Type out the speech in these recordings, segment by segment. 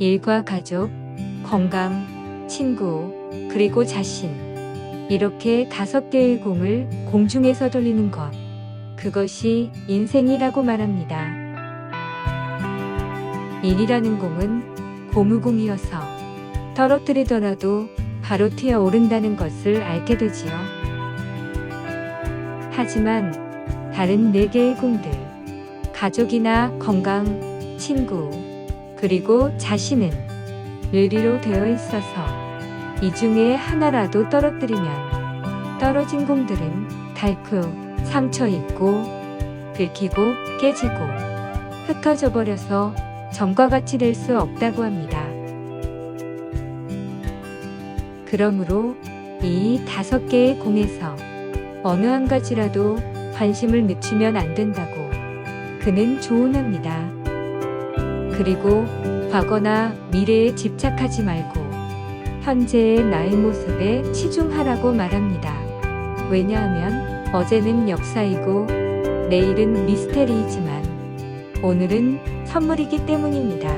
일과 가족, 건강, 친구, 그리고 자신. 이렇게 다섯 개의 공을 공중에서 돌리는 것. 그것이 인생이라고 말합니다. 일이라는 공은 고무공이어서 떨어뜨리더라도 바로 튀어 오른다는 것을 알게 되지요. 하지만 다른 네 개의 공들, 가족이나 건강, 친구, 그리고 자신은 의리로 되어 있어서 이 중에 하나라도 떨어뜨리면 떨어진 공들은 닳고 상처 입고 긁히고 깨지고 흩어져 버려서 전과 같이 될 수 없다고 합니다. 그러므로 이 다섯 개의 공에서 어느 한 가지라도 관심을 늦추면 안 된다고 그는 조언합니다. 그리고 과거나 미래에 집착하지 말고 현재의 나의 모습에 치중하라고 말합니다. 왜냐하면 어제는 역사이고 내일은 미스테리이지만 오늘은 선물이기 때문입니다.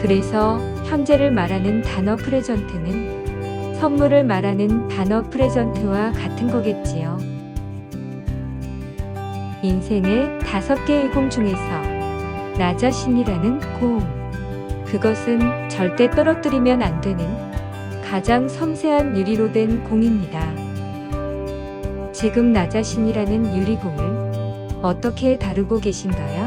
그래서 현재를 말하는 단어 프레전트는 선물을 말하는 단어 프레전트와 같은 거겠지요. 인생의 다섯 개의 공 중에서 나 자신이라는 공. 그것은 절대 떨어뜨리면 안 되는 가장 섬세한 유리로 된 공입니다. 지금 나 자신이라는 유리공을 어떻게 다루고 계신가요?